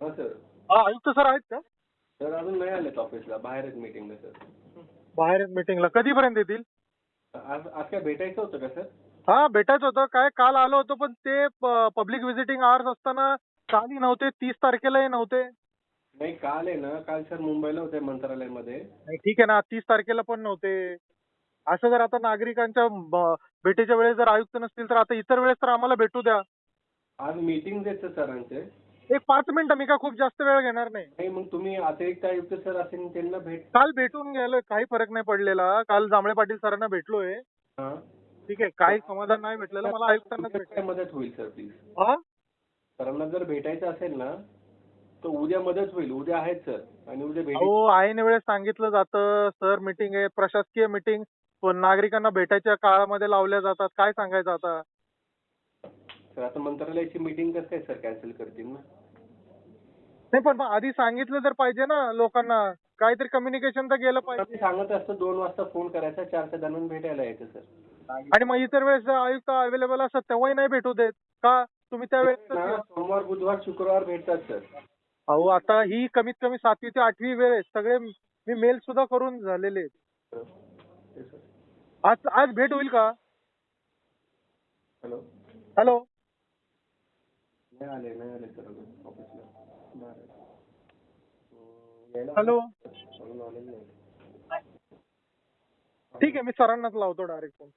हा सर. हा आयुक्त सर आहेत का? सर अजून नाही आलेत ऑफिसला. बाहेर आहेत मीटिंगला सर. बाहेर मीटिंगला कधीपर्यंत येतील? आज आज काय भेटायचं होतं का सर? हा भेटायचं होतं. काय काल आलो होतो पण ते पब्लिक व्हिजिटिंग आवर्स असताना कालही नव्हते. तीस तारखेलाही नव्हते. नाही काल आहे ना. काल सर मुंबईला होते मंत्रालयामध्ये. नाही, ठीक आहे ना. तीस तारखेला पण नव्हते. असं जर आता नागरिकांच्या भेटीच्या वेळेस जर आयुक्त नसतील तर आता इतर वेळेस तर आम्हाला भेटू द्या. आज मीटिंग आहेत सर सरांचे. एक पाच मिनिटं मी काय खूप जास्त वेळ घेणार नाही. नाही मग तुम्ही अतिरिक्त आयुक्त सर असेल त्यांना भेट काल भेटून गेलोय काही फरक नाही पडलेला. काल जांभळे पाटील सरांना भेटलोय. हा. ठीक आहे काही समाधान नाही भेटलेलं मला आयुक्तांनाच काय भेटलं. मदत होईल सर प्लीज हा? सरांना जर भेटायचं असेल ना तर उद्या मदत होईल उद्या आहेत सर. आणि उद्या भेटी अहो ऐन वेळेस सांगितलं जातं सर मीटिंग आहे प्रशासकीय मीटिंग नागरिकांना भेटायच्या काळामध्ये लावल्या जातात काय सांगायचं आता? सर. आता मंत्रालयाची मीटिंग कसं काय सर कॅन्सल करतील ना? नाही पण मग आधी सांगितलं तर पाहिजे ना लोकांना. काहीतरी कम्युनिकेशन तर गेलं पाहिजे. मी सांगत असतो दोन वाजता फोन करायचा चारच्या दरम्यान भेटायला यायचं सर. आणि मग इतर वेळेस आयुक्त अवेलेबल असतात तेव्हाही नाही भेटू देत. का? तुम्ही त्या ना, वेळेस सोमवार बुधवार शुक्रवार भेटतात सर. अहो आता ही कमीत कमी सातवी ते आठवी वेळ आहे. सगळे मी मेल सुद्धा करून झालेले आहेत. ते सर. आज आज भेट होईल का? हॅलो. हॅलो. नाही आले नाही आले सर अजून ऑफिसला बाहेर आहेत. अं, यायला हॅलो अजून आलेले नाही ठीक आहे मी सरांनाच लावतो डायरेक्ट फोन।